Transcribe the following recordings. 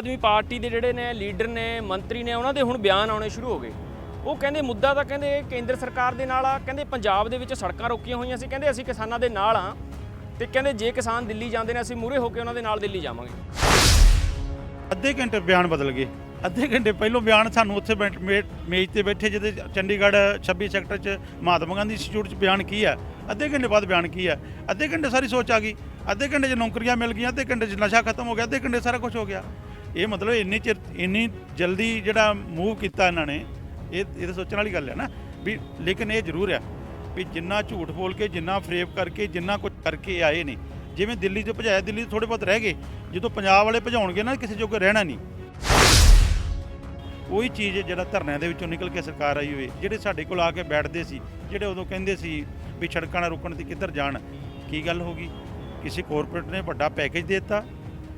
ਆਦਮੀ party ਦੇ ਜਿਹੜੇ ਨੇ, ਲੀਡਰ ਨੇ, ਮੰਤਰੀ ਨੇ, ਉਹਨਾਂ ਦੇ ਹੁਣ ਬਿਆਨ ਆਉਣੇ ਸ਼ੁਰੂ ਹੋ ਗਏ। ਉਹ ਕਹਿੰਦੇ ਮੁੱਦਾ ਤਾਂ ਕਹਿੰਦੇ ਕੇਂਦਰ ਸਰਕਾਰ ਦੇ ਨਾਲ ਆ, ਕਹਿੰਦੇ ਪੰਜਾਬ ਦੇ ਵਿੱਚ ਸੜਕਾਂ ਰੋਕੀਆਂ ਹੋਈਆਂ ਸੀ, ਕਹਿੰਦੇ ਅਸੀਂ ਕਿਸਾਨਾਂ ਦੇ ਨਾਲ ਆ ਤੇ ਕਹਿੰਦੇ ਜੇ ਕਿਸਾਨ ਦਿੱਲੀ ਜਾਂਦੇ ਨੇ, ਅਸੀਂ ਮੂਰੇ ਹੋ ਕੇ ਉਹਨਾਂ ਦੇ ਨਾਲ ਦਿੱਲੀ ਜਾਵਾਂਗੇ। ਅੱਧੇ ਘੰਟੇ ਬਿਆਨ ਬਦਲ ਗਏ। ਅੱਧੇ ਘੰਟੇ ਪਹਿਲੋਂ ਬਿਆਨ ਸਾਨੂੰ ਉੱਥੇ ਬੈਠ- ਮੇ- ਮੇਜ਼ ਤੇ ਬੈਠੇ, ਜਿਹਦੇ ਚੰਡੀਗੜ੍ਹ 26 ਸੈਕਟਰ 'ਚ ਮਹਾਤਮਾ ਗਾਂਧੀ ਇੰਸਟੀਚਿਊਟ 'ਚ ਬਿਆਨ ਕੀ ਹੈ ਅੱਧੇ ਘੰਟੇ ਬਾਅਦ ਬਿਆਨ ਕੀ ਹੈ ਅੱਧੇ ਘੰਟੇ ਸਾਰੀ ਸੋਚ ਆ ਗਈ। ਅੱਧੇ ਘੰਟੇ 'ਚ ਨੌਕਰੀਆਂ ਮਿਲ ਗਈਆਂ, ਅੱਧੇ ਘੰਟੇ 'ਚ ਨਸ਼ਾ ਖਤਮ ਹੋ ਗਿਆ, ਅੱਧੇ ਘੰਟੇ ਸਾਰਾ ਕੁਝ ਹੋ ਗਿਆ। ਇਹ ਮਤਲਬ ਇੰਨੀ ਚਿਰ, ਇੰਨੀ ਜਲਦੀ ਜਿਹੜਾ ਮੂਵ ਕੀਤਾ ਇਹਨਾਂ ਨੇ, ਇਹ ਇਹ ਤਾਂ ਸੋਚਣ ਵਾਲੀ ਗੱਲ ਹੈ ਨਾ, ਵੀ ਲੇਕਿਨ ਇਹ ਜ਼ਰੂਰ ਹੈ ਵੀ ਜਿੰਨਾ ਝੂਠ ਬੋਲ ਕੇ, ਜਿੰਨਾ ਫਰੇਬ ਕਰਕੇ, ਜਿੰਨਾ ਕੁਝ ਕਰਕੇ ਆਏ ਨੇ। ਜਿਵੇਂ ਦਿੱਲੀ ਤੋਂ ਭਜਾਇਆ, ਦਿੱਲੀ ਤੋਂ ਥੋੜੇ ਬਹੁਤ ਰਹਿ ਗਏ। ਜਦੋਂ ਪੰਜਾਬ ਵਾਲੇ ਭਜਾਉਣਗੇ ਨਾ, ਕਿਸੇ ਜੋਗੇ ਰਹਿਣਾ ਨਹੀਂ। ਉਹੀ ਚੀਜ਼ ਜਿਹੜਾ ਧਰਨਿਆਂ ਦੇ ਵਿੱਚੋਂ ਨਿਕਲ ਕੇ ਸਰਕਾਰ ਆਈ ਹੋਵੇ, ਜਿਹੜੇ ਸਾਡੇ ਕੋਲ ਆ ਕੇ ਬੈਠਦੇ ਸੀ, ਜਿਹੜੇ ਉਦੋਂ ਕਹਿੰਦੇ ਸੀ ਵੀ ਸੜਕਾਂ ਨਾ ਰੁਕਣ ਤੇ ਕਿੱਧਰ ਜਾਣ, ਕੀ ਗੱਲ ਹੋ ਗਈ? ਕਿਸੇ ਕਾਰਪੋਰੇਟ ਨੇ ਵੱਡਾ ਪੈਕੇਜ ਦੇ ਦਿੱਤਾ।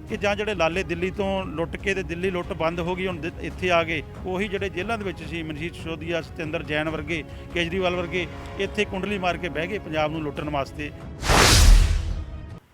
ਕਿ ਜਾਂ ਜਿਹੜੇ ਲਾਲੇ ਦਿੱਲੀ ਤੋਂ ਲੁੱਟ ਕੇ ਤੇ ਦਿੱਲੀ ਲੁੱਟ ਬੰਦ ਹੋ ਗਈ, ਹੁਣ ਦ- ਇੱਥੇ ਆ ਗਏ, ਉਹੀ ਜਿਹੜੇ ਜੇਲ੍ਹਾਂ ਦੇ ਵਿੱਚ ਸੀ ਮਨਜੀਤ ਸਿਸੋਦੀਆ ਸਤਿੰਦਰ ਜੈਨ ਵਰਗੇ, ਕੇਜਰੀਵਾਲ ਵਰਗੇ, ਇੱਥੇ ਕੁੰਡਲੀ ਮਾਰ ਕੇ ਬਹਿ ਗਏ ਪੰਜਾਬ ਨੂੰ ਲੁੱਟਣ ਵਾਸਤੇ।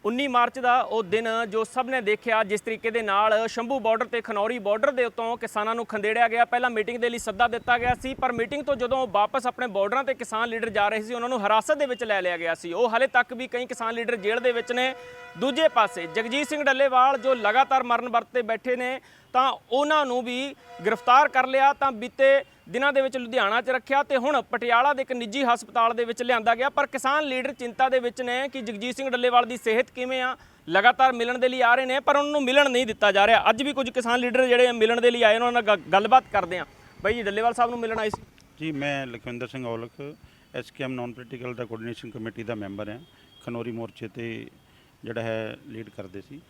19 ਮਾਰਚ ਦਾ ਉਹ ਦਿਨ ਜੋ ਸਭ ਨੇ ਦੇਖਿਆ, ਜਿਸ ਤਰੀਕੇ ਦੇ ਨਾਲ ਸ਼ੰਭੂ ਬਾਰਡਰ ਤੇ ਖਨੌਰੀ ਬਾਰਡਰ ਦੇ ਉੱਤੋਂ ਕਿਸਾਨਾਂ ਨੂੰ ਖੰਡੇੜਿਆ ਗਿਆ। ਪਹਿਲਾਂ ਮੀਟਿੰਗ ਦੇ ਲਈ ਸੱਦਾ ਦਿੱਤਾ ਗਿਆ ਸੀ, ਪਰ ਮੀਟਿੰਗ ਤੋਂ ਜਦੋਂ ਵਾਪਸ ਆਪਣੇ ਬਾਰਡਰਾਂ ਤੇ ਕਿਸਾਨ ਲੀਡਰ ਜਾ ਰਹੇ ਸੀ, ਉਹਨਾਂ ਨੂੰ ਹਿਰਾਸਤ ਦੇ ਵਿੱਚ ਲੈ ਲਿਆ ਗਿਆ ਸੀ। ਉਹ ਹਾਲੇ ਤੱਕ ਵੀ ਕਈ ਕਿਸਾਨ ਲੀਡਰ ਜੇਲ੍ਹ ਦੇ ਵਿੱਚ ਨੇ। ਦੂਜੇ ਪਾਸੇ ਜਗਜੀਤ ਸਿੰਘ ਡੱਲੇਵਾਲ ਜੋ ਲਗਾਤਾਰ ਮਰਨ ਵਰਤ ਬੈਠੇ ਨੇ, ਤਾਂ ਉਹਨਾਂ ਨੂੰ ਵੀ ਗ੍ਰਿਫਤਾਰ ਕਰ ਲਿਆ। ਤਾਂ ਬੀਤੇ ਦਿਨਾਂ ਦੇ ਵਿੱਚ ਲੁਧਿਆਣਾ 'ਚ ਰੱਖਿਆ ਤੇ ਹੁਣ ਪਟਿਆਲਾ ਦੇ ਇੱਕ ਨਿੱਜੀ ਹਸਪਤਾਲ ਦੇ ਵਿੱਚ ਲਿਆਂਦਾ ਗਿਆ। ਪਰ ਕਿਸਾਨ ਲੀਡਰ ਚਿੰਤਾ ਦੇ ਵਿੱਚ ਨੇ ਕਿ ਜਗਜੀਤ ਸਿੰਘ ਡੱਲੇਵਾਲ ਦੀ ਸਿਹਤ ਕਿਵੇਂ ਆ, ਲਗਾਤਾਰ ਮਿਲਣ ਦੇ ਲਈ ਆ ਰਹੇ ਨੇ, ਪਰ ਉਹਨਾਂ ਨੂੰ ਮਿਲਣ ਨਹੀਂ ਦਿੱਤਾ ਜਾ ਰਿਹਾ। ਅੱਜ ਵੀ ਕੁਝ ਕਿਸਾਨ ਲੀਡਰ ਜਿਹੜੇ ਮਿਲਣ ਦੇ ਲਈ ਆਏ ਉਹਨਾਂ ਨਾਲ ਗੱਲਬਾਤ ਕਰਦੇ ਆ ਬਾਈ ਜੀ, ਡੱਲੇਵਾਲ ਸਾਹਿਬ ਨੂੰ ਮਿਲਣ ਆਏ ਸੀ। ਜੀ, ਮੈਂ Lakhwinder Singh Aulakh SKM non political ਦਾ ਕੋਆਰਡੀਨੇਸ਼ਨ ਕਮੇਟੀ ਦਾ ਮੈਂਬਰ ਹਾਂ। ਖਨੌਰੀ ਮੋਰਚੇ ਤੇ ਜਿਹੜਾ ਹੈ ਲੀਡ ਕਰਦੇ ਸੀ।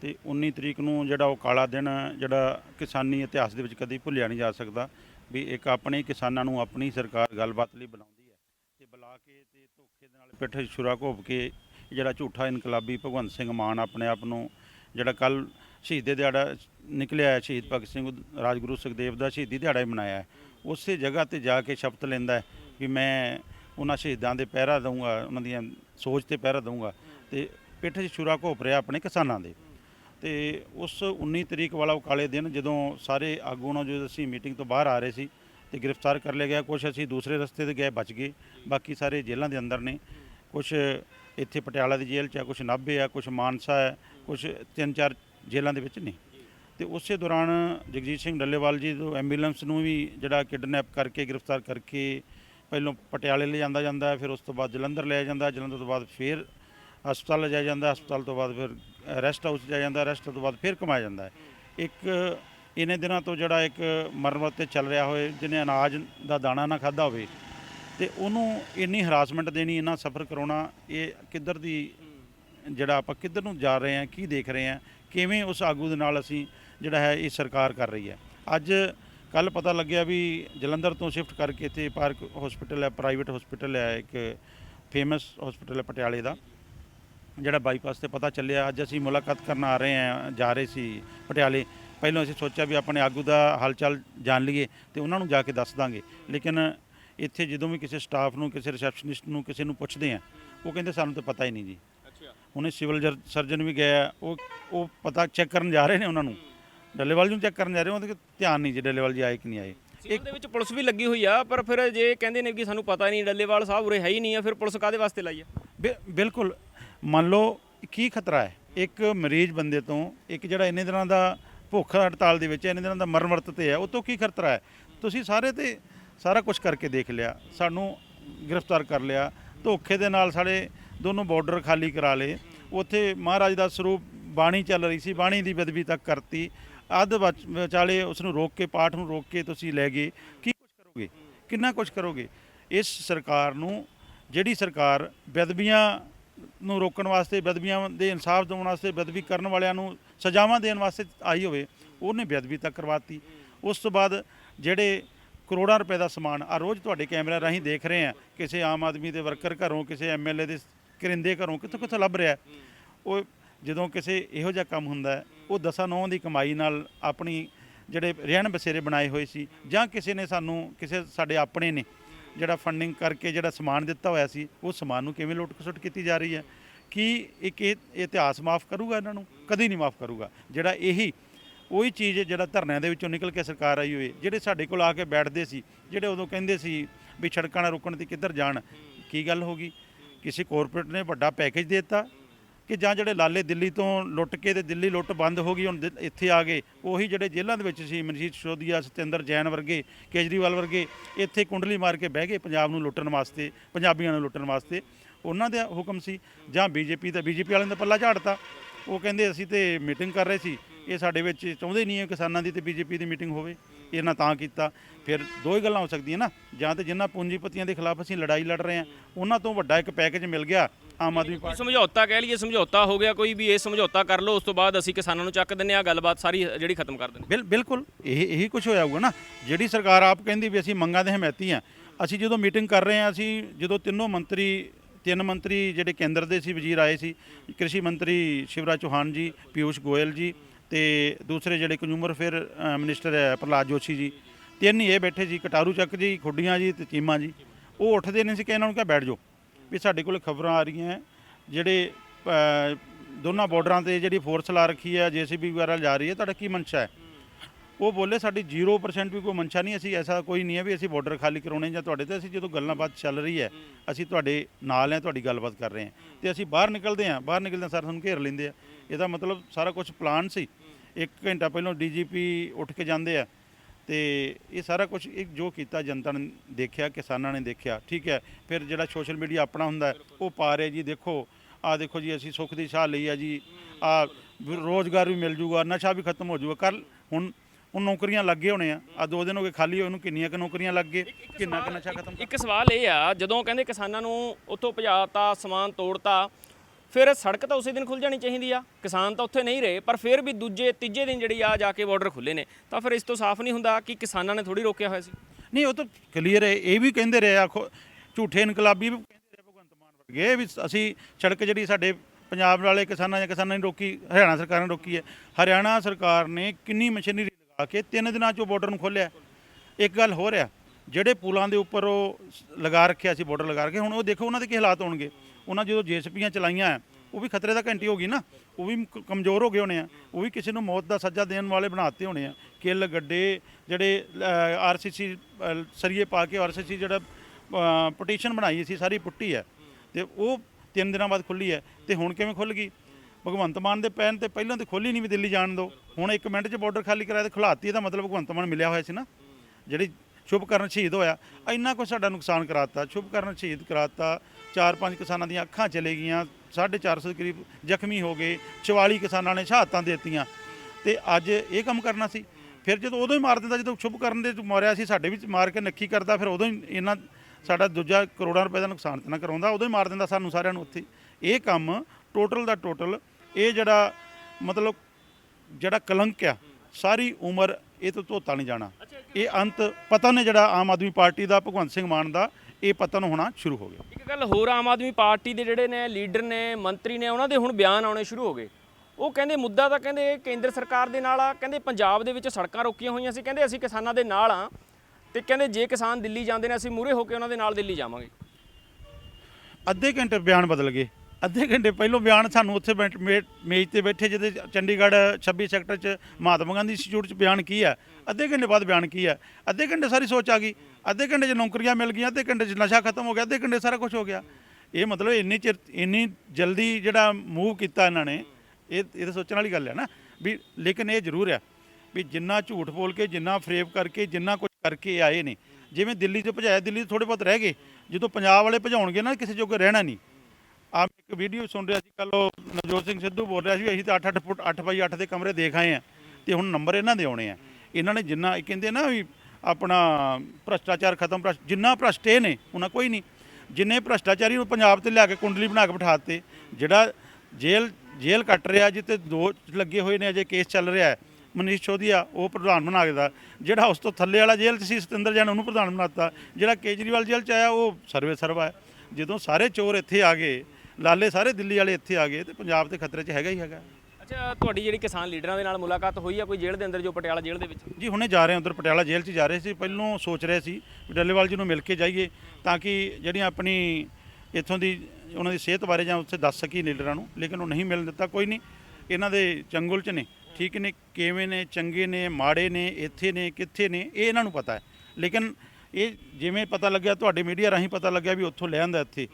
ਤੇ 19 ਤਰੀਕ ਨੂੰ ਜਿਹੜਾ ਉਹ ਕਾਲਾ ਦਿਨ, ਜਿਹੜਾ ਕਿਸਾਨੀ ਇਤਿਹਾਸ ਦੇ ਵਿੱਚ ਕਦੀ ਭੁੱਲਿਆ ਨਹੀਂ ਜਾ ਸਕਦਾ। ਵੀ ਇੱਕ ਆਪਣੇ ਕਿਸਾਨਾਂ ਨੂੰ ਆਪਣੀ ਸਰਕਾਰ ਗੱਲਬਾਤ ਲਈ ਬੁਲਾਉਂਦੀ ਹੈ ਤੇ ਬੁਲਾ ਕੇ ਤੇ ਧੋਖੇ ਦੇ ਨਾਲ ਪਿੱਠ 'ਚ ਛੁਰਾ ਘੋਪ ਕੇ ਜਿਹੜਾ ਝੂਠਾ ਇਨਕਲਾਬੀ ਭਗਵੰਤ ਸਿੰਘ ਮਾਨ ਆਪਣੇ ਆਪ ਨੂੰ ਜਿਹੜਾ ਕੱਲ ਸ਼ਹੀਦੇ ਦਿਹਾੜਾ ਨਿਕਲਿਆ ਹੈ, ਸ਼ਹੀਦ ਭਗਤ ਸਿੰਘ ਰਾਜਗੁਰੂ ਸੁਖਦੇਵ ਦਾ ਸ਼ਹੀਦੀ ਦਿਹਾੜਾ ਹੀ ਮਨਾਇਆ ਉਸੇ ਜਗ੍ਹਾ ਤੇ ਜਾ ਕੇ ਸ਼ਪਥ ਲੈਂਦਾ ਵੀ ਮੈਂ ਉਹਨਾਂ ਸ਼ਹੀਦਾਂ ਦੇ ਪਹਿਰਾ ਦਊਂਗਾ, ਉਹਨਾਂ ਦੀਆਂ ਸੋਚ ਤੇ ਪਹਿਰਾ ਦਊਂਗਾ ਤੇ ਪਿੱਠ 'ਚ ਛੁਰਾ ਘੋਪ ਰਿਹਾ ਆਪਣੇ ਕਿਸਾਨਾਂ ਦੇ। ਤੇ ਉਸ 19 ਤਰੀਕ ਵਾਲਾ ਉਹ ਕਾਲੇ ਦਿਨ ਜਦੋਂ ਸਾਰੇ ਆਗੂ ਨਾਲ ਜਦੋਂ ਅਸੀਂ ਮੀਟਿੰਗ ਤੋਂ ਬਾਹਰ ਆ ਰਹੇ ਸੀ ਤੇ ਗ੍ਰਿਫਤਾਰ ਕਰ ਲਿਆ ਗਿਆ ਕੁਝ ਅਸੀਂ ਦੂਸਰੇ ਰਸਤੇ ਤੇ ਗਏ, ਬਚ ਗਏ, ਬਾਕੀ ਸਾਰੇ ਜੇਲ੍ਹਾਂ ਦੇ ਅੰਦਰ ਨੇ। ਕੁਝ ਇੱਥੇ ਪਟਿਆਲਾ ਦੀ ਜੇਲ੍ਹ 'ਚ ਆ ਕੁਝ ਨਾਭੇ ਆ ਕੁਝ ਮਾਨਸਾ ਹੈ ਕੁਝ ਤਿੰਨ ਚਾਰ ਜੇਲ੍ਹਾਂ ਦੇ ਵਿੱਚ ਨੇ। ਤੇ ਉਸੇ ਦੌਰਾਨ ਜਗਜੀਤ ਸਿੰਘ ਡੱਲੇਵਾਲ ਜੀ ਤੋਂ ਐਂਬੂਲੈਂਸ ਨੂੰ ਵੀ ਜਿਹੜਾ ਕਿਡਨੈਪ ਕਰਕੇ, ਗ੍ਰਿਫਤਾਰ ਕਰਕੇ ਪਹਿਲੋਂ ਪਟਿਆਲੇ ਲੈ ਜਾਂਦਾ ਜਾਂਦਾ, ਫਿਰ ਉਸ ਤੋਂ ਬਾਅਦ ਜਲੰਧਰ ਲਿਆ ਜਾਂਦਾ, ਜਲੰਧਰ ਤੋਂ ਬਾਅਦ ਫਿਰ ਹਸਪਤਾਲ ਲਿਜਾਇਆ ਜਾਂਦਾ, ਹਸਪਤਾਲ ਤੋਂ ਬਾਅਦ ਫਿਰ ਰੈਸਟ ਹਾਊਸ ਜਾਇਆ ਜਾਂਦਾ, ਰੈਸਟ ਤੋਂ ਬਾਅਦ ਫਿਰ ਕਮਾਇਆ ਜਾਂਦਾ ਹੈ। ਇੱਕ ਇਹਨੇ ਦਿਨਾਂ ਤੋਂ ਜਿਹੜਾ ਇੱਕ ਮਰਮਤ ਤੇ ਚੱਲ ਰਿਹਾ ਹੋਵੇ ਜਿਹਨੇ ਅਨਾਜ ਦਾ ਦਾਣਾ ਨਾ ਖਾਦਾ ਹੋਵੇ, ਤੇ ਉਹਨੂੰ ਇੰਨੀ ਹਰਾਸਮੈਂਟ ਦੇਣੀ, ਇੰਨਾ ਸਫਰ ਕਰਾਉਣਾ, ਇਹ ਕਿੱਧਰ ਦੀ ਜਿਹੜਾ ਆਪਾਂ ਕਿੱਧਰ ਨੂੰ ਜਾ ਰਹੇ ਹਾਂ, ਕੀ ਦੇਖ ਰਹੇ ਹਾਂ, ਕਿਵੇਂ ਉਸ ਆਗੂ ਦੇ ਨਾਲ ਅਸੀਂ ਜਿਹੜਾ ਹੈ ਇਹ ਸਰਕਾਰ ਕਰ ਰਹੀ ਹੈ। ਅੱਜ ਕੱਲ ਪਤਾ ਲੱਗਿਆ ਵੀ ਜਲੰਧਰ ਤੋਂ ਸ਼ਿਫਟ ਕਰਕੇ ਇੱਥੇ ਪਾਰਕ ਹਸਪੀਟਲ ਹੈ ਪ੍ਰਾਈਵੇਟ ਹਸਪੀਟਲ ਹੈ, ਇੱਕ ਫੇਮਸ ਹਸਪੀਟਲ ਹੈ ਪਟਿਆਲੇ ਦਾ। ਜਿਹੜਾ ਬਾਈਪਾਸ ਤੇ ਪਤਾ ਚੱਲਿਆ ਅੱਜ ਅਸੀਂ ਮੁਲਾਕਾਤ ਕਰਨ ਆ ਰਹੇ ਹਾਂ ਜਾ ਰਹੇ ਸੀ ਪਟਿਆਲੇ। ਪਹਿਲਾਂ ਅਸੀਂ ਸੋਚਿਆ ਵੀ ਆਪਣੇ ਆਗੂ ਦਾ ਹਾਲਚਾਲ ਜਾਣ ਲਈਏ ਤੇ ਉਹਨਾਂ ਨੂੰ ਜਾ ਕੇ ਦੱਸ ਦਾਂਗੇ। ਲੇਕਿਨ ਇੱਥੇ ਜਦੋਂ ਵੀ ਕਿਸੇ ਸਟਾਫ ਨੂੰ ਕਿਸੇ ਰਿਸੈਪਸ਼ਨਿਸਟ ਨੂੰ ਕਿਸੇ ਨੂੰ ਪੁੱਛਦੇ ਆ ਉਹ ਕਹਿੰਦੇ ਸਾਨੂੰ ਤਾਂ ਪਤਾ ਹੀ ਨਹੀਂ ਜੀ। ਅੱਛਾ। ਹੁਣੇ ਸਿਵਲ ਸਰਜਨ ਵੀ ਗਿਆ ਉਹ ਉਹ ਪਤਾ ਚੈੱਕ ਕਰਨ ਜਾ ਰਹੇ ਨੇ ਉਹਨਾਂ ਨੂੰ। ਡੱਲੇਵਾਲ ਨੂੰ ਚੈੱਕ ਕਰਨ ਜਾ ਰਹੇ ਉਹਦੇ ਧਿਆਨ ਨਹੀਂ ਜੀ ਡੱਲੇਵਾਲ ਜੀ ਆਏ ਕਿ ਨਹੀਂ ਆਏ। ਸਿਵਲ ਦੇ ਵਿੱਚ ਪੁਲਿਸ ਵੀ ਲੱਗੀ ਹੋਈ ਆ ਪਰ ਫਿਰ ਜੇ ਕਹਿੰਦੇ ਨੇ ਕਿ ਸਾਨੂੰ ਪਤਾ ਨਹੀਂ ਡੱਲੇਵਾਲ ਸਾਹਿਬ ਉਰੇ ਹੈ ਹੀ ਨਹੀਂ ਆ ਫਿਰ ਪੁਲਿਸ ਕਾਦੇ ਵਾਸਤੇ ਲਾਈ ਆ? ਬਿ- ਬਿਲਕੁਲ। ਮੰਨ ਲਓ ਕੀ ਖਤਰਾ ਹੈ? ਇੱਕ ਮਰੀਜ਼ ਬੰਦੇ ਤੋਂ ਇੱਕ ਜਿਹੜਾ ਇੰਨੇ ਦਿਨਾਂ ਦਾ ਭੁੱਖ ਹੜਤਾਲ ਦੇ ਵਿੱਚ ਇੰਨੇ ਦਿਨਾਂ ਦਾ ਮਰਨ ਵਰਤ ਤੇ ਹੈ, ਉਹ ਤੋਂ ਕੀ ਖਤਰਾ ਹੈ? ਤੁਸੀਂ ਸਾਰੇ ਤੇ ਸਾਰਾ ਕੁਝ ਕਰਕੇ ਦੇਖ ਲਿਆ, ਸਾਨੂੰ ਗ੍ਰਿਫਤਾਰ ਕਰ ਲਿਆ, ਧੋਖੇ ਦੇ ਨਾਲ ਸਾਡੇ ਦੋਨੋਂ ਬਾਰਡਰ ਖਾਲੀ ਕਰਾ ਲਏ। ਉੱਥੇ ਮਹਾਰਾਜ ਦਾ ਸਰੂਪ ਬਾਣੀ ਚੱਲ ਰਹੀ ਸੀ, ਬਾਣੀ ਦੀ ਬਦਬੀ ਤੱਕ ਕਰਤੀ। ਅੱਧ ਵਿਚ- ਵਿਚਾਲੇ ਉਸ ਨੂੰ ਰੋਕ ਕੇ, ਪਾਠ ਨੂੰ ਰੋਕ ਕੇ ਤੁਸੀਂ ਲੈ ਗਏ। ਕੀ ਕੁਝ ਕਰੋਗੇ? ਕਿੰਨਾ ਕੁਝ ਕਰੋਗੇ? ਇਸ ਸਰਕਾਰ ਨੂੰ, ਜਿਹੜੀ ਸਰਕਾਰ ਬਦਬੀਆਂ ਨੂੰ ਰੋਕਣ ਵਾਸਤੇ ਬਦਬੀਆਂ ਦੇ ਇਨਸਾਫ ਦਿਵਾਉਣ ਵਾਸਤੇ ਬਦਬੀ ਕਰਨ ਵਾਲਿਆਂ ਨੂੰ ਸਜ਼ਾਵਾਂ ਦੇਣ ਵਾਸਤੇ ਆਈ ਹੋਵੇ, ਉਹਨੇ ਬੇਅਦਬੀ ਤੱਕ ਕਰਵਾਤੀ। ਉਸ ਤੋਂ ਬਾਅਦ ਜਿਹੜੇ ਕਰੋੜਾਂ ਰੁਪਏ ਦਾ ਸਮਾਨ ਆ ਰੋਜ਼ ਤੁਹਾਡੇ ਕੈਮਰਾ ਰਾਹੀਂ ਦੇਖ ਰਹੇ ਆ, ਕਿਸੇ ਆਮ ਆਦਮੀ ਦੇ ਵਰਕਰ ਘਰੋਂ, ਕਿਸੇ ਐਮਐਲਏ ਦੇ ਕਰਿੰਦੇ ਘਰੋਂ ਕਿੱਥੋਂ ਕਿੱਥੋਂ ਲੱਭ ਰਿਹਾ। ਉਹ ਜਦੋਂ ਕਿਸੇ ਇਹੋ ਜਿਹਾ ਕੰਮ ਹੁੰਦਾ, ਉਹ ਦਸਾਂ ਨੌਂ ਦੀ ਕਮਾਈ ਨਾਲ ਆਪਣੀ ਜਿਹੜੇ ਰਹਿਣ ਬਸੇਰੇ ਬਣਾਏ ਹੋਏ ਸੀ, ਜਾਂ ਕਿਸੇ ਨੇ ਸਾਨੂੰ, ਕਿਸੇ ਸਾਡੇ ਆਪਣੇ ਨੇ ਜਿਹੜਾ ਫੰਡਿੰਗ ਕਰਕੇ ਜਿਹੜਾ ਸਮਾਨ ਦਿੱਤਾ ਹੋਇਆ ਸੀ, ਉਹ ਸਮਾਨ ਨੂੰ ਕਿਵੇਂ ਲੁੱਟ ਖਸੁੱਟ ਕੀਤੀ ਜਾ ਰਹੀ ਹੈ? ਕੀ ਇੱਕ ਇਹ ਇਤਿਹਾਸ ਮਾਫ ਕਰੂਗਾ ਇਹਨਾਂ ਨੂੰ? ਕਦੀ ਨਹੀਂ ਮਾਫ ਕਰੂਗਾ। ਜਿਹੜਾ ਇਹੀ ਉਹੀ ਚੀਜ਼ ਜਿਹੜਾ ਧਰਨਿਆਂ ਦੇ ਵਿੱਚੋਂ ਨਿਕਲ ਕੇ ਸਰਕਾਰ ਆਈ ਹੋਈ ਜਿਹੜੇ ਸਾਡੇ ਕੋਲ ਆ ਕੇ ਬੈਠਦੇ ਸੀ, ਜਿਹੜੇ ਉਦੋਂ ਕਹਿੰਦੇ ਸੀ ਵੀ ਸੜਕਾਂ ਨਾ ਰੁਕਣ ਤੇ ਕਿੱਧਰ ਜਾਣ, ਕੀ ਗੱਲ ਹੋ ਗਈ? ਕਿਸੇ ਕਾਰਪੋਰੇਟ ਨੇ ਵੱਡਾ ਪੈਕੇਜ ਦੇ ਦਿੱਤਾ ਕਿ ਜਾਂ ਜਿਹੜੇ ਲਾਲੇ ਦਿੱਲੀ ਤੋਂ ਲੁੱਟ ਕੇ ਤੇ ਦਿੱਲੀ ਲੁੱਟ ਬੰਦ ਹੋ ਗਈ, ਹੁਣ ਦਿ- ਇੱਥੇ ਆ ਗਏ। ਉਹੀ ਜਿਹੜੇ ਜੇਲ੍ਹਾਂ ਦੇ ਵਿੱਚ ਸੀ ਮਨਜੀਤ ਸਿਸੋਦੀਆ, ਸਤਿੰਦਰ ਜੈਨ ਵਰਗੇ, ਕੇਜਰੀਵਾਲ ਵਰਗੇ, ਇੱਥੇ ਕੁੰਡਲੀ ਮਾਰ ਕੇ ਬਹਿ ਗਏ ਪੰਜਾਬ ਨੂੰ ਲੁੱਟਣ ਵਾਸਤੇ, ਪੰਜਾਬੀਆਂ ਨੂੰ ਲੁੱਟਣ ਵਾਸਤੇ। ਉਹਨਾਂ ਦਾ ਹੁਕਮ ਸੀ, ਜਾਂ ਬੀਜੇਪੀ ਦਾ, ਬੀਜੇਪੀ ਵਾਲਿਆਂ ਦਾ ਪੱਲਾ ਝਾੜਤਾ। ਉਹ ਕਹਿੰਦੇ ਅਸੀਂ ਤੇ ਮੀਟਿੰਗ ਕਰ ਰਹੇ ਸੀ, ਇਹ ਸਾਡੇ ਵਿੱਚ ਚਾਹੁੰਦੇ ਨਹੀਂ ਹੈ ਕਿਸਾਨਾਂ ਦੀ ਤੇ ਬੀਜੇਪੀ ਦੀ ਮੀਟਿੰਗ ਹੋਵੇ। ਇਹਨਾਂ ਤਾਂ ਕੀਤਾ ਫਿਰ ਦੋ ਹੀ ਗੱਲਾਂ ਹੋ ਸਕਦੀਆਂ ਨਾ। ਜਾਂ ਤੇ ਜਿਨ੍ਹਾਂ ਪੂੰਜੀਪਤੀਆਂ ਦੇ ਖਿਲਾਫ ਅਸੀਂ ਲੜਾਈ ਲੜ ਰਹੇ ਹਾਂ ਉਹਨਾਂ ਤੋਂ ਵੱਡਾ ਇੱਕ ਪੈਕੇਜ ਮਿਲ ਗਿਆ ਆਮ ਆਦਮੀ ਕੋਈ ਪਾਰਟੀ ਸਮਝੌਤਾ ਕਹਿ ਲਈਏ ਸਮਝੌਤਾ ਹੋ ਗਿਆ ਕੋਈ ਵੀ ਇਹ ਸਮਝੌਤਾ ਕਰ ਲਓ ਉਸ ਤੋਂ ਬਾਅਦ ਅਸੀਂ ਕਿਸਾਨਾਂ ਨੂੰ ਚੱਕ ਦਿੰਨੇ ਆ ਗੱਲਬਾਤ ਸਾਰੀ ਜਿਹੜੀ ਖਤਮ ਕਰ ਦਿੰਦੇ ਬਿਲ ਬਿਲਕੁਲ ਇਹ ਇਹੀ ਕੁਝ ਹੋਇਆ ਹੋਊਗਾ ਨਾ। ਜਿਹੜੀ ਸਰਕਾਰ ਆਪ ਕਹਿੰਦੀ ਵੀ ਅਸੀਂ ਮੰਗਾਂ ਦੇ ਹਮਾਇਤੀ ਆ ਅਸੀਂ ਜਦੋਂ ਮੀਟਿੰਗ ਕਰ ਰਹੇ ਹਾਂ ਅਸੀਂ ਜਦੋਂ ਤਿੰਨੋਂ ਮੰਤਰੀ ਤਿੰਨ ਮੰਤਰੀ ਜਿਹੜੇ ਕੇਂਦਰ ਦੇ ਸੀ ਵਜ਼ੀਰ ਆਏ ਸੀ ਕ੍ਰਿਸ਼ੀ ਮੰਤਰੀ ਸ਼ਿਵਰਾਜ ਚੌਹਾਨ ਜੀ ਪਿਊਸ਼ ਗੋਇਲ ਜੀ ਤੇ ਦੂਸਰੇ ਜਿਹੜੇ ਕੰਜ਼ੂਮਰ ਫੇਅਰ ਅ, ਮਿਨਿਸਟਰ ਹੈ ਪ੍ਰਲਾਦ ਜੋਸ਼ੀ ਜੀ ਤਿੰਨ ਹੀ ਇਹ ਬੈਠੇ ਸੀ ਕਟਾਰੂ ਚੱਕ ਜੀ ਖੁੱਡੀਆਂ ਜੀ ਤੇ ਚੀਮਾ ਜੀ। ਉਹ ਉੱਠਦੇ ਨਹੀਂ ਸੀ ਕਿ ਇਹਨਾਂ ਨੂੰ ਕਿਹਾ ਬੈਠ ਜਾਓ ਵੀ ਸਾਡੇ ਕੋਲ ਖਬਰਾਂ ਆ ਰਹੀਆਂ ਜਿਹੜੇ ਦੋਨਾਂ ਬਾਰਡਰਾਂ ਤੇ ਜਿਹੜੀ ਫੋਰਸ ਲਾ ਰੱਖੀ ਹੈ ਜੀਸੀਬੀ ਵਗੈਰਾ ਜਾ ਰਹੀ ਹੈ ਤੁਹਾਡਾ ਕੀ ਮਨਸ਼ਾ ਹੈ? ਉਹ ਬੋਲੇ ਸਾਡੀ 0% ਵੀ ਕੋਈ ਮਨਸ਼ਾ ਨਹੀਂ ਅਸੀਂ ਐਸਾ ਕੋਈ ਨਹੀਂ ਹੈ ਵੀ ਅਸੀਂ ਬਾਰਡਰ ਖਾਲੀ ਕਰਾਉਣੇ ਜਾਂ ਤੁਹਾਡੇ ਤੇ ਅਸੀਂ ਜਦੋਂ ਗੱਲਬਾਤ ਚੱਲ ਰਹੀ ਹੈ ਅਸੀਂ ਤੁਹਾਡੇ ਨਾਲ ਹੈ ਤੁਹਾਡੀ ਗੱਲਬਾਤ ਕਰ ਰਹੇ ਹਾਂ। ਤੇ ਅਸੀਂ ਬਾਹਰ ਨਿਕਲਦੇ ਹਾਂ ਬਾਹਰ ਨਿਕਲਦੇ ਸਾਰ ਸਾਨੂੰ ਘੇਰ ਲੈਂਦੇ ਆ। ਇਹਦਾ ਮਤਲਬ ਸਾਰਾ ਕੁਝ ਪਲਾਨ ਸੀ। ਇੱਕ ਘੰਟਾ ਪਹਿਲਾਂ ਡੀਜੀਪੀ ਉੱਠ ਕੇ ਜਾਂਦੇ ਆ ਤੇ ਇਹ ਸਾਰਾ ਕੁਝ ਇੱਕ ਜੋ ਕੀਤਾ ਜਨਤਾ ਨੇ ਦੇਖਿਆ ਕਿਸਾਨਾਂ ਨੇ ਦੇਖਿਆ ਠੀਕ ਹੈ। ਫਿਰ ਜਿਹੜਾ ਸੋਸ਼ਲ ਮੀਡੀਆ ਆਪਣਾ ਹੁੰਦਾ ਉਹ ਪਾ ਰਹੇ ਜੀ ਦੇਖੋ ਆ ਦੇਖੋ ਜੀ ਅਸੀਂ ਸੁੱਖ ਦੀ ਸਾਹ ਲਈ ਆ ਜੀ ਆ ਰੋਜ਼ਗਾਰ ਵੀ ਮਿਲ ਜੂਗਾ ਨਸ਼ਾ ਵੀ ਖਤਮ ਹੋ ਜੂਗਾ। ਕੱਲ ਹੁਣ ਹੁਣ ਨੌਕਰੀਆਂ ਲੱਗੇ ਹੋਣੇ ਆ ਆ ਦੋ ਦਿਨ ਹੋ ਗਏ ਖਾਲੀ ਹੋਏ ਨੂੰ ਕਿੰਨੀਆਂ ਕੁ ਨੌਕਰੀਆਂ ਲੱਗ ਗਏ ਕਿੰਨਾ ਕੁ ਨਸ਼ਾ ਖਤਮ ਇੱਕ ਸਵਾਲ ਇਹ ਆ ਜਦੋਂ ਕਹਿੰਦੇ ਕਿਸਾਨਾਂ ਨੂੰ ਉੱਥੋਂ ਭਜਾਤਾ ਸਮਾਨ ਤੋੜਤਾ ਫਿਰ ਸੜਕ ਤਾਂ ਉਸੇ ਦਿਨ ਖੁੱਲ ਜਾਣੀ ਚਾਹੀਦੀ ਆ। ਕਿਸਾਨ ਤਾਂ ਉੱਥੇ ਨਹੀਂ ਰਹੇ, ਪਰ ਫਿਰ ਵੀ ਦੂਜੇ, ਤੀਜੇ ਦਿਨ ਜਿਹੜੀ ਆ ਜਾ ਕੇ ਬਾਰਡਰ ਖੁੱਲੇ ਨੇ। ਤਾਂ ਫਿਰ ਇਸ ਤੋਂ ਸਾਫ਼ ਨਹੀਂ ਹੁੰਦਾ ਕਿ ਕਿਸਾਨਾਂ ਨੇ ਥੋੜੀ ਰੋਕਿਆ ਹੋਇਆ ਸੀ। ਨਹੀਂ, ਉਹ ਤਾਂ ਕਲੀਅਰ ਹੈ, ਇਹ ਵੀ ਕਹਿੰਦੇ ਰਹੇ ਆਖੋ ਝੂਠੇ ਇਨਕਲਾਬੀ ਵੀ ਕਹਿੰਦੇ ਰਹੇ ਭਗਵੰਤ ਮਾਨ ਵਰਗੇ। ਵੀ ਅਸੀਂ ਸੜਕ ਜਿਹੜੀ ਸਾਡੇ ਪੰਜਾਬ ਵਾਲੇ ਕਿਸਾਨਾਂ ਜਾਂ ਕਿਸਾਨਾਂ ਨੇ ਰੋਕੀ, ਹਰਿਆਣਾ ਸਰਕਾਰ ਨੇ ਰੋਕੀ ਹੈ। ਹਰਿਆਣਾ ਸਰਕਾਰ ਨੇ ਕਿੰਨੀ ਮਸ਼ੀਨਰੀ ਲਗਾ ਕੇ ਤਿੰਨ ਦਿਨਾਂ 'ਚੋਂ ਉਹ ਬਾਰਡਰ ਨੂੰ ਖੋਲ੍ਹਿਆ। ਇੱਕ ਗੱਲ ਹੋ ਰਿਹਾ ਜਿਹੜੇ ਪੁਲਾਂ ਦੇ ਉੱਪਰ ਉਹ ਲਗਾ ਰੱਖਿਆ ਸੀ ਬਾਰਡਰ ਲਗਾ ਰੱਖੇ ਹੁਣ ਉਹ ਦੇਖੋ ਉਹਨਾਂ ਦੇ ਕੀ ਹਾਲਾਤ ਹੋਣਗੇ। ਉਹਨਾਂ ਜਦੋਂ ਜੇਸੀਪੀਆਂ ਚਲਾਈਆਂ, ਉਹ ਵੀ ਖਤਰੇ ਦਾ ਘੰਟੀ ਹੋ ਗਈ ਨਾ, ਉਹ ਵੀ ਕਮਜ਼ੋਰ ਹੋ ਗਏ ਹੋਣੇ ਆ, ਉਹ ਵੀ ਕਿਸੇ ਨੂੰ ਮੌਤ ਦਾ ਸੱਜਾ ਦੇਣ ਵਾਲੇ ਬਣਾਤੇ ਹੋਣੇ ਆ। ਕਿੱਲ, ਗੱਡੇ ਜਿਹੜੇ ਆਰਸੀਸੀ ਸਰੀਏ ਪਾ ਕੇ ਆਰਸੀਸੀ ਜਿਹੜਾ ਪਟੀਸ਼ਨ ਬਣਾਈ ਸੀ, ਸਾਰੀ ਪੁੱਟੀ ਹੈ। ਤੇ ਉਹ ਤਿੰਨ ਦਿਨਾਂ ਬਾਅਦ ਖੁੱਲੀ ਹੈ ਤੇ ਹੁਣ ਕਿਵੇਂ ਖੁੱਲ ਗਈ? ਭਗਵੰਤ ਮਾਨ ਦੇ ਪੈਨ ਤੇ ਪਹਿਲਾਂ ਤੇ ਖੋਲੀ ਨਹੀਂ ਵੀ ਦਿੱਲੀ ਜਾਣ ਦੋ। ਹੁਣ ਇੱਕ ਮਿੰਟ 'ਚ ਬਾਰਡਰ ਖਾਲੀ ਕਰਾਇਆ ਤੇ ਖੁਲਾਤੀ, ਇਹਦਾ ਮਤਲਬ ਭਗਵੰਤ ਮਾਨ ਮਿਲਿਆ ਹੋਇਆ ਸੀ ਨਾ। ਜਿਹੜੀ ਸ਼ੁਭਕਰਨ ਸ਼ਹੀਦ ਹੋਇਆ, ਇੰਨਾ ਕੁਛ ਸਾਡਾ ਨੁਕਸਾਨ ਕਰਾਤਾ ਸ਼ੁਭਕਰਨ ਸ਼ਹੀਦ ਕਰਾਤਾ ਚਾਰ ਪੰਜ ਕਿਸਾਨਾਂ ਦੀਆਂ ਅੱਖਾਂ ਚਲੇ ਗਈਆਂ 450 ਦੇ ਕਰੀਬ ਜ਼ਖਮੀ ਹੋ ਗਏ 44 ਕਿਸਾਨਾਂ ਨੇ ਸ਼ਹਾਦਤਾਂ ਦੇ ਦਿੱਤੀਆਂ। ਤੇ ਅੱਜ ਇਹ ਕੰਮ ਕਰਨਾ ਸੀ। ਫਿਰ ਜਦੋਂ ਉਦੋਂ ਹੀ ਮਾਰ ਦਿੰਦਾ, ਜਦੋਂ ਸ਼ੁਭਕਰਨ ਦੇ ਮਾਰਿਆ ਸੀ, ਸਾਡੇ ਵਿੱਚ ਮਾਰ ਕੇ ਨੱਕੀ ਕਰਦਾ, ਫਿਰ ਉਦੋਂ ਹੀ ਇਹਨਾਂ ਸਾਡਾ ਦੂਜਾ ਕਰੋੜਾਂ ਰੁਪਏ ਦਾ ਨੁਕਸਾਨ ਤਾਂ ਨਾ ਕਰਾਉਂਦਾ, ਉਦੋਂ ਹੀ ਮਾਰ ਦਿੰਦਾ ਸਾਨੂੰ ਸਾਰਿਆਂ ਨੂੰ ਉੱਥੇ। ਇਹ ਕੰਮ ਟੋਟਲ ਦਾ ਟੋਟਲ, ਇਹ ਜਿਹੜਾ ਮਤਲਬ ਜਿਹੜਾ ਕਲੰਕ ਆ, ਸਾਰੀ ਉਮਰ ਇਹ ਤੋਂ ਧੋਤਾ ਨਹੀਂ ਜਾਣਾ। ਇਹ ਅੰਤ ਪਤਾ ਹੈ ਜਿਹੜਾ ਆਮ ਆਦਮੀ ਪਾਰਟੀ ਦਾ, ਭਗਵੰਤ ਸਿੰਘ ਮਾਨ ਦਾ ਇਹ ਪਤਨ ਹੋਣਾ ਸ਼ੁਰੂ ਹੋ ਗਿਆ। ਇੱਕ ਗੱਲ ਹੋਰ ਆਮ ਆਦਮੀ ਪਾਰਟੀ ਦੇ ਜਿਹੜੇ ਨੇ ਲੀਡਰ ਨੇ ਮੰਤਰੀ ਨੇ ਉਹਨਾਂ ਦੇ ਹੁਣ ਬਿਆਨ ਆਉਣੇ ਸ਼ੁਰੂ ਹੋ ਗਏ। ਉਹ ਕਹਿੰਦੇ ਮੁੱਦਾ ਤਾਂ ਕਹਿੰਦੇ ਕੇਂਦਰ ਸਰਕਾਰ ਦੇ ਨਾਲ ਆ ਕਹਿੰਦੇ ਪੰਜਾਬ ਦੇ ਵਿੱਚ ਸੜਕਾਂ ਰੋਕੀਆਂ ਹੋਈਆਂ ਸੀ ਕਹਿੰਦੇ ਅਸੀਂ ਕਿਸਾਨਾਂ ਦੇ ਨਾਲ ਆ ਤੇ ਕਹਿੰਦੇ ਜੇ ਕਿਸਾਨ ਦਿੱਲੀ ਜਾਂਦੇ ਨੇ ਅਸੀਂ ਮੂਰੇ ਹੋ ਕੇ ਉਹਨਾਂ ਦੇ ਨਾਲ ਦਿੱਲੀ ਜਾਵਾਂਗੇ। ਅੱਧੇ ਘੰਟੇ ਬਿਆਨ ਬਦਲ ਗਏ। ਅੱਧੇ ਘੰਟੇ ਪਹਿਲੋਂ ਬਿਆਨ ਸਾਨੂੰ ਉੱਥੇ ਬੈਠ- ਮੇ- ਮੇਜ਼ ਤੇ ਬੈਠੇ ਜਿਹਦੇ ਚੰਡੀਗੜ੍ਹ 26 ਸੈਕਟਰ 'ਚ ਮਹਾਤਮਾ ਗਾਂਧੀ ਇੰਸਟੀਚਿਊਟ 'ਚ ਬਿਆਨ ਕੀ ਹੈ? ਅੱਧੇ ਘੰਟੇ ਬਾਅਦ ਬਿਆਨ ਕੀ ਹੈ? ਅੱਧੇ ਘੰਟੇ ਸਾਰੀ ਸੋਚ ਆ ਗਈ। ਅੱਧੇ ਘੰਟੇ 'ਚ ਨੌਕਰੀਆਂ ਮਿਲ ਗਈਆਂ, ਅੱਧੇ ਘੰਟੇ 'ਚ ਨਸ਼ਾ ਖਤਮ ਹੋ ਗਿਆ, ਅੱਧੇ ਘੰਟੇ ਸਾਰਾ ਕੁਝ ਹੋ ਗਿਆ। ਇਹ ਮਤਲਬ ਇੰਨੀ ਚਿਰ ਇੰਨੀ ਜਲਦੀ ਜਿਹੜਾ ਮੂਵ ਕੀਤਾ ਇਹਨਾਂ ਨੇ, ਇਹ ਇਹ ਤਾਂ ਸੋਚਣ ਵਾਲੀ ਗੱਲ ਹੈ ਨਾ ਵੀ ਲੇਕਿਨ ਇਹ ਜ਼ਰੂਰ ਹੈ ਵੀ ਜਿੰਨਾ ਝੂਠ ਬੋਲ ਕੇ, ਜਿੰਨਾ ਫਰੇਬ ਕਰਕੇ, ਜਿੰਨਾ ਕੁਝ ਕਰਕੇ ਆਏ ਨੇ। ਜਿਵੇਂ ਦਿੱਲੀ 'ਚ ਭਜਾਇਆ, ਦਿੱਲੀ 'ਚ ਥੋੜੇ ਬਹੁਤ ਰਹਿ ਗਏ। ਜਦੋਂ ਪੰਜਾਬ ਵਾਲੇ ਭਜਾਉਣਗੇ ਨਾ, ਕਿਸੇ ਜੋਗੇ ਰਹਿਣਾ ਨਹੀਂ। ਆਪ ਇੱਕ ਵੀਡੀਓ ਸੁਣ ਰਿਹਾ ਸੀ ਕੱਲ ਉਹ ਨਵਜੋਤ ਸਿੰਘ ਸਿੱਧੂ ਬੋਲ ਰਿਹਾ ਸੀ, ਅਸੀਂ ਤਾਂ 8-8 ਫੁੱਟ 8 ਬਾਈ 8 ਦੇ ਕਮਰੇ ਦੇਖ ਆਏ ਆ ਤੇ ਹੁਣ ਨੰਬਰ ਇਹਨਾਂ ਦੇ ਆਉਣੇ ਆ। ਇਹਨਾਂ ਨੇ ਜਿੰਨਾ ਇਹ ਕਹਿੰਦੇ ਨਾ ਵੀ ਆਪਣਾ ਭ੍ਰਸ਼ਟਾਚਾਰ ਖਤਮ ਭ੍ਰਸ਼ਟ ਜਿੰਨਾ ਭ੍ਰਸ਼ਟ ਨੇ, ਉਹਨਾਂ ਕੋਈ ਨਹੀਂ। ਜਿੰਨੇ ਭ੍ਰਸ਼ਟਾਚਾਰੀ ਨੂੰ ਪੰਜਾਬ ਤੇ ਲਿਆ ਕੇ ਕੁੰਡਲੀ ਬਣਾ ਕੇ ਬਿਠਾ ਦਿੱਤੇ, ਜਿਹੜਾ ਜੇਲ੍ਹ ਜੇਲ੍ਹ ਕੱਟ ਰਿਹਾ ਜਿੱਤੇ ਦੋ ਲੱਗੇ ਹੋਏ ਨੇ, ਅਜੇ ਕੇਸ ਚੱਲ ਰਿਹਾ ਹੈ, ਮਨੀਸ਼ ਚੌਧਰੀਆ ਉਹ ਪ੍ਰਧਾਨ ਬਣਾ ਦਿੱਤਾ। ਜਿਹੜਾ ਉਸ ਤੋਂ ਥੱਲੇ ਵਾਲਾ ਜੇਲ੍ਹ 'ਚ ਸੀ, ਸਤਿੰਦਰ ਜੈਨ, ਉਹਨੂੰ ਪ੍ਰਧਾਨ ਬਣਾਤਾ ਜਿਹੜਾ ਕੇਜਰੀਵਾਲ ਜੇਲ੍ਹ 'ਚ ਆਇਆ, ਉਹ ਸਰਵੇ ਸਰਵਾ ਹੈ। ਜਦੋਂ ਸਾਰੇ ਚੋਰ ਇੱਥੇ ਆ ਗਏ ਲਾਲੇ ਸਾਰੇ ਦਿੱਲੀ ਵਾਲੇ ਇੱਥੇ ਆ ਗਏ ਤੇ ਪੰਜਾਬ ਤੇ ਖਤਰੇ 'ਚ ਹੈਗਾ ਹੀ ਹੈਗਾ। ਅੱਛਾ ਤੁਹਾਡੀ ਜਿਹੜੀ ਕਿਸਾਨ ਲੀਡਰਾਂ ਦੇ ਨਾਲ ਮੁਲਾਕਾਤ ਹੋਈ ਆ ਕੋਈ ਜੇਲ੍ਹ ਦੇ ਅੰਦਰ ਜੋ ਪਟਿਆਲਾ ਜੇਲ੍ਹ ਦੇ ਵਿੱਚ? ਜੀ ਹੁਣੇ ਜਾ ਰਹੇ ਹਾਂ ਉਧਰ ਪਟਿਆਲਾ ਜੇਲ੍ਹ 'ਚ ਜਾ ਰਹੇ ਸੀ ਪਹਿਲੋਂ ਸੋਚ ਰਹੇ ਸੀ ਵੀ ਡੱਲੇਵਾਲ ਜੀ ਨੂੰ ਮਿਲ ਕੇ ਜਾਈਏ ਤਾਂ ਕਿ ਜਿਹੜੀਆਂ ਆਪਣੀ ਇੱਥੋਂ ਦੀ ਉਹਨਾਂ ਦੀ ਸਿਹਤ ਬਾਰੇ ਜਾਂ ਉੱਥੇ ਦੱਸ ਸਕੀ ਲੀਡਰਾਂ ਨੂੰ ਲੇਕਿਨ ਉਹ ਨਹੀਂ ਮਿਲਣ ਦਿੱਤਾ ਕੋਈ ਨਹੀਂ। ਇਹਨਾਂ ਦੇ ਚੰਗੁਲ 'ਚ ਨੇ ਠੀਕ ਨੇ ਕਿਵੇਂ ਨੇ ਚੰਗੇ ਨੇ ਮਾੜੇ ਨੇ ਇੱਥੇ ਨੇ ਕਿੱਥੇ ਨੇ ਇਹ ਇਹਨਾਂ ਨੂੰ ਪਤਾ ਹੈ। ਲੇਕਿਨ ਇਹ ਜਿਵੇਂ ਪਤਾ ਲੱਗਿਆ ਤੁਹਾਡੇ ਮੀਡੀਆ ਰਾਹੀਂ ਪਤਾ ਲੱਗਿਆ ਵੀ ਉੱਥੋਂ ਲੈ ਆਂਦਾ ਇੱਥੇ।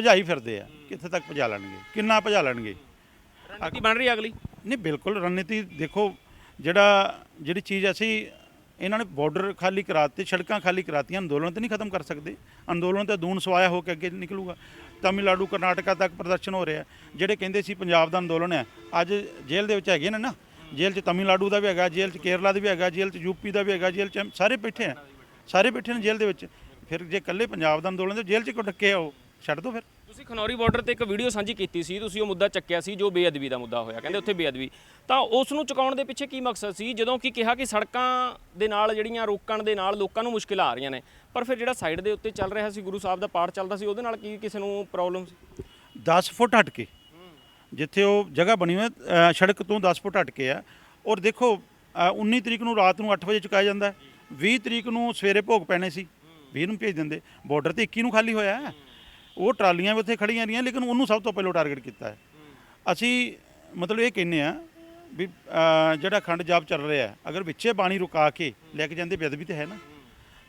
ਭਜਾਈ ਫਿਰਦੇ ਆ ਕਿੱਥੇ ਤੱਕ ਭਜਾ ਲੈਣਗੇ? ਕਿੰਨਾ ਭਜਾ ਲੈਣਗੇ? ਰਣਨੀਤੀ ਬਣ ਰਹੀ ਹੈ ਅਗਲੀ? ਨਹੀਂ ਬਿਲਕੁਲ ਰਣਨੀਤੀ ਦੇਖੋ ਜਿਹੜਾ ਜਿਹੜੀ ਚੀਜ਼ ਅਸੀਂ ਇਹਨਾਂ ਨੇ ਬਾਰਡਰ ਖਾਲੀ ਕਰਾਤੇ ਸੜਕਾਂ ਖਾਲੀ ਕਰਾਤੀਆਂ ਅੰਦੋਲਨ ਤੇ ਨਹੀਂ ਖਤਮ ਕਰ ਸਕਦੇ। ਅੰਦੋਲਨ ਤੇ ਦੂਣ ਸਵਾਇਆ ਹੋ ਕੇ ਅੱਗੇ ਨਿਕਲੂਗਾ। ਤਮਿਲਨਾਡੂ ਕਰਨਾਟਕਾ ਤੱਕ ਪ੍ਰਦਰਸ਼ਨ ਹੋ ਰਿਹਾ। ਜਿਹੜੇ ਕਹਿੰਦੇ ਸੀ ਪੰਜਾਬ ਦਾ ਅੰਦੋਲਨ ਹੈ ਅੱਜ ਜੇਲ੍ਹ ਦੇ ਵਿੱਚ ਹੈਗੇ ਨੇ ਨਾ। ਜੇਲ੍ਹ 'ਚ ਤਮਿਲਨਾਡੂ ਦਾ ਵੀ ਹੈਗਾ ਜੇਲ੍ਹ 'ਚ ਕੇਰਲਾ ਦਾ ਵੀ ਹੈਗਾ ਜੇਲ੍ਹ 'ਚ ਯੂਪੀ ਦਾ ਵੀ ਹੈਗਾ ਜੇਲ੍ਹ 'ਚ ਸਾਰੇ ਬੈਠੇ ਆ। ਸਾਰੇ ਬੈਠੇ ਨੇ ਜੇਲ੍ਹ ਦੇ ਵਿੱਚ। ਫਿਰ ਜੇ ਇਕੱਲੇ ਪੰਜਾਬ ਦਾ ਅੰਦੋਲਨ ਤੇ ਜੇਲ੍ਹ 'ਚ ਕਿਉਂ ਡੱਕੇ ਆ ਉਹ? ਛੱਡ ਦਿਓ ਫਿਰ ਤੁਸੀਂ ਖਨੌਰੀ ਬਾਰਡਰ ਤੇ ਇੱਕ ਵੀਡੀਓ ਸਾਂਝੀ ਕੀਤੀ ਸੀ ਤੁਸੀਂ ਉਹ ਮੁੱਦਾ ਚੱਕਿਆ ਸੀ ਜੋ ਬੇਅਦਬੀ ਦਾ ਮੁੱਦਾ ਹੋਇਆ ਕਹਿੰਦੇ ਉੱਥੇ ਬੇਅਦਬੀ ਤਾਂ ਉਸ ਨੂੰ ਚੁਕਾਉਣ ਦੇ ਪਿੱਛੇ ਕੀ ਮਕਸਦ ਸੀ ਜਦੋਂ ਕਿ ਕਿਹਾ ਕਿ ਸੜਕਾਂ ਦੇ ਨਾਲ ਜਿਹੜੀਆਂ ਰੋਕਣ ਦੇ ਨਾਲ ਲੋਕਾਂ ਨੂੰ ਮੁਸ਼ਕਿਲਾਂ ਆ ਰਹੀਆਂ ਨੇ ਪਰ ਫਿਰ ਜਿਹੜਾ ਸਾਈਡ ਦੇ ਉੱਤੇ ਚੱਲ ਰਿਹਾ ਸੀ ਗੁਰੂ ਸਾਹਿਬ ਦਾ ਪਾਠ ਚੱਲਦਾ ਸੀ ਉਹਦੇ ਨਾਲ ਕੀ ਕਿਸੇ ਨੂੰ ਪ੍ਰੋਬਲਮ ਸੀ 10 ਫੁੱਟ ਹਟ ਕੇ ਜਿੱਥੇ ਉਹ ਜਗ੍ਹਾ ਬਣੀ ਹੋਈ ਹੈ ਅ, ਸੜਕ ਤੋਂ 10 ਫੁੱਟ ਹਟ ਕੇ ਆ ਔਰ ਦੇਖੋ ਅ, 19 ਤਰੀਕ ਨੂੰ ਰਾਤ ਨੂੰ 8 ਵਜੇ ਚੁਕਾਇਆ ਜਾਂਦਾ ਹੈ। 20 ਤਰੀਕ ਨੂੰ ਸਵੇਰੇ ਭੋਗ ਪੈਣੇ ਸੀ 20 ਨੂੰ ਭੇਜ ਦਿੰਦੇ ਬਾਰਡਰ ਤੇ 21 ਨੂੰ ਖਾਲੀ ਹੋਇਆ ਹੈ। ਉਹ ਟਰਾਲੀਆਂ ਵੀ ਉੱਥੇ ਖੜੀਆਂ ਰਹੀਆਂ ਲੇਕਿਨ ਉਹਨੂੰ ਸਭ ਤੋਂ ਪਹਿਲਾਂ ਟਾਰਗੇਟ ਕੀਤਾ ਹੈ। ਅਸੀਂ ਮਤਲਬ ਇਹ ਕਹਿੰਨੇ ਆ ਵੀ ਅ, ਜਿਹੜਾ ਖੰਡ ਜਾਪ ਚੱਲ ਰਿਹਾ ਹੈ, ਅਗਰ ਵਿੱਚੇ ਬਾਣੀ ਰੁਕਾ ਕੇ ਲੈ ਕੇ ਜਾਂਦੇ ਬੇਅਦਬੀ ਤੇ ਹੈ ਨਾ।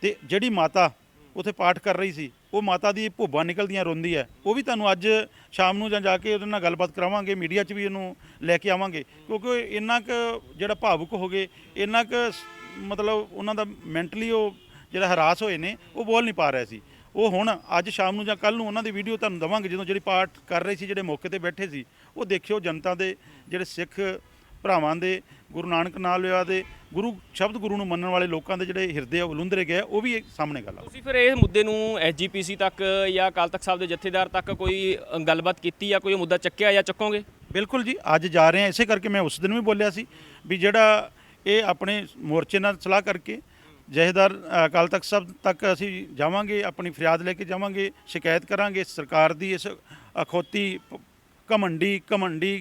ਤੇ ਜਿਹੜੀ ਮਾਤਾ ਉੱਥੇ ਪਾਠ ਕਰ ਰਹੀ ਸੀ ਉਹ ਮਾਤਾ ਦੀ ਭੁੱਬਾਂ ਨਿਕਲਦੀਆਂ ਰੋਂਦੀ ਹੈ। ਉਹ ਵੀ ਤੁਹਾਨੂੰ ਅੱਜ ਸ਼ਾਮ ਨੂੰ ਜਾਂ ਜਾ ਕੇ ਉਹਦੇ ਨਾਲ ਗੱਲਬਾਤ ਕਰਾਵਾਂਗੇ ਮੀਡੀਆ 'ਚ ਵੀ ਇਹਨੂੰ ਲੈ ਕੇ ਆਵਾਂਗੇ। ਕਿਉਂਕਿ ਇੰਨਾ ਕੁ ਜਿਹੜਾ ਭਾਵੁਕ ਹੋ ਗਏ ਇੰਨਾ ਕੁ ਸ- ਮਤਲਬ ਉਹਨਾਂ ਦਾ ਮੈਂਟਲੀ ਉਹ ਜਿਹੜਾ ਹਰਾਸ ਹੋਏ ਨੇ ਉਹ ਬੋਲ ਨਹੀਂ ਪਾ ਰਿਹਾ ਸੀ। ਉਹ ਹੁਣ ਅੱਜ ਸ਼ਾਮ ਨੂੰ ਜਾਂ ਕੱਲ ਨੂੰ ਉਹਨਾਂ ਦੀ ਵੀਡੀਓ ਤੁਹਾਨੂੰ ਦਵਾਂਗੇ ਜਦੋਂ ਜਿਹੜੀ ਪਾਠ ਕਰ ਰਹੇ ਸੀ ਜਿਹੜੇ ਮੌਕੇ ਤੇ ਬੈਠੇ ਸੀ ਉਹ ਦੇਖਿਓ ਜਨਤਾ ਦੇ ਜਿਹੜੇ ਸਿੱਖ ਭਰਾਵਾਂ ਦੇ ਗੁਰੂ ਨਾਨਕ ਨਾਲ ਲਿਆ ਦੇ ਗੁਰੂ ਸ਼ਬਦ ਗੁਰੂ ਨੂੰ ਮੰਨਣ ਵਾਲੇ ਲੋਕਾਂ ਦੇ ਜਿਹੜੇ ਹਿਰਦੇ ਆ ਉਹ ਲੁੰਦਰੇ ਗਏ ਉਹ ਵੀ ਸਾਹਮਣੇ ਗੱਲ ਆ। ਤੁਸੀਂ ਫਿਰ ਇਸ ਮੁੱਦੇ ਨੂੰ ਐਸਜੀਪੀਸੀ ਤੱਕ ਜਾਂ ਅਕਾਲ ਤਖਤ ਸਾਹਿਬ ਦੇ ਜਥੇਦਾਰ ਤੱਕ ਕੋਈ ਗੱਲਬਾਤ ਕੀਤੀ ਜਾਂ ਕੋਈ ਮੁੱਦਾ ਚੱਕਿਆ ਜਾਂ ਚੱਕੋਗੇ? ਬਿਲਕੁਲ ਜੀ ਅੱਜ ਜਾ ਰਹੇ ਆ। ਇਸੇ ਕਰਕੇ ਮੈਂ ਉਸ ਦਿਨ ਵੀ ਬੋਲਿਆ ਸੀ ਵੀ ਜਿਹੜਾ ਇਹ ਆਪਣੇ ਮੋਰਚੇ ਨਾਲ ਸਲਾਹ ਕਰਕੇ ਜਹੇਦਾਰ ਅਕਾਲ ਤਖਤ ਸਾਹਿਬ ਤੱਕ ਅਸੀਂ ਜਾਵਾਂਗੇ ਆਪਣੀ ਫਰਿਆਦ ਲੈ ਕੇ ਜਾਵਾਂਗੇ ਸ਼ਿਕਾਇਤ ਕਰਾਂਗੇ ਸਰਕਾਰ ਦੀ ਇਸ ਅਖੌਤੀ ਘਮੰਡੀ ਘਮੰਡੀ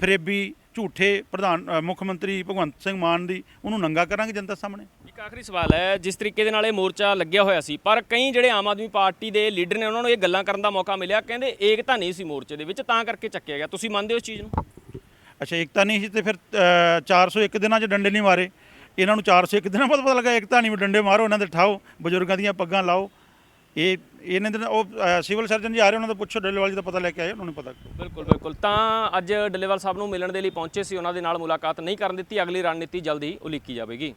ਫਰੇਬੀ ਝੂਠੇ ਪ੍ਰਧਾਨ ਮੁੱਖ ਮੰਤਰੀ ਭਗਵੰਤ ਸਿੰਘ ਮਾਨ ਦੀ ਉਹਨੂੰ ਨੰਗਾ ਕਰਾਂਗੇ ਜਨਤਾ ਸਾਹਮਣੇ। ਇੱਕ ਆਖਰੀ ਸਵਾਲ ਹੈ ਜਿਸ ਤਰੀਕੇ ਦੇ ਨਾਲ ਇਹ ਮੋਰਚਾ ਲੱਗਿਆ ਹੋਇਆ ਸੀ ਪਰ ਕਈ ਜਿਹੜੇ ਆਮ ਆਦਮੀ ਪਾਰਟੀ ਦੇ ਲੀਡਰ ਨੇ ਉਹਨਾਂ ਨੂੰ ਇਹ ਗੱਲਾਂ ਕਰਨ ਦਾ ਮੌਕਾ ਮਿਲਿਆ ਕਹਿੰਦੇ ਏਕਤਾ ਨਹੀਂ ਸੀ ਮੋਰਚੇ ਦੇ ਵਿੱਚ ਤਾਂ ਕਰਕੇ ਚੱਕਿਆ ਗਿਆ ਤੁਸੀਂ ਮੰਨਦੇ ਹੋ ਇਸ ਚੀਜ਼ ਨੂੰ? ਅੱਛਾ ਏਕਤਾ ਨਹੀਂ ਸੀ ਤੇ ਫਿਰ ਅ, 401 ਦਿਨਾਂ 'ਚ ਡੰਡੇ ਨਹੀਂ ਮਾਰੇ। ਇਹਨਾਂ ਨੂੰ 401 ਦਿਨਾਂ ਬਾਅਦ ਪਤਾ ਲੱਗਾ, ਇੱਕ ਨਹੀਂ ਵੀ ਡੰਡੇ ਮਾਰੋ, ਇਹਨਾਂ ਦੇ ਠਾਓ, ਬਜ਼ੁਰਗਾਂ ਦੀਆਂ ਪੱਗਾਂ ਲਾਓ। ਇਹ, ਇਹਨੇ ਦਿਨ ਉਹ ਸਿਵਲ ਸਰਜਨ ਜੀ ਆ ਰਹੇ, ਉਹਨਾਂ ਦਾ ਪੁੱਛੋ, ਡੱਲੇਵਾਲ ਜੀ ਦਾ ਪਤਾ ਲੈ ਕੇ ਆਏ ਉਹਨਾਂ ਨੂੰ ਪਤਾ ਬਿਲਕੁਲ ਬਿਲਕੁਲ। ਤਾਂ ਅੱਜ ਡੱਲੇਵਾਲ ਸਾਹਿਬ ਨੂੰ ਮਿਲਣ ਦੇ ਲਈ ਪਹੁੰਚੇ ਸੀ, ਉਹਨਾਂ ਦੇ ਨਾਲ ਮੁਲਾਕਾਤ ਨਹੀਂ ਕਰਨ ਦਿੱਤੀ, ਅਗਲੀ ਰਣਨੀਤੀ ਜਲਦੀ ਉਲੀਕੀ ਜਾਵੇਗੀ।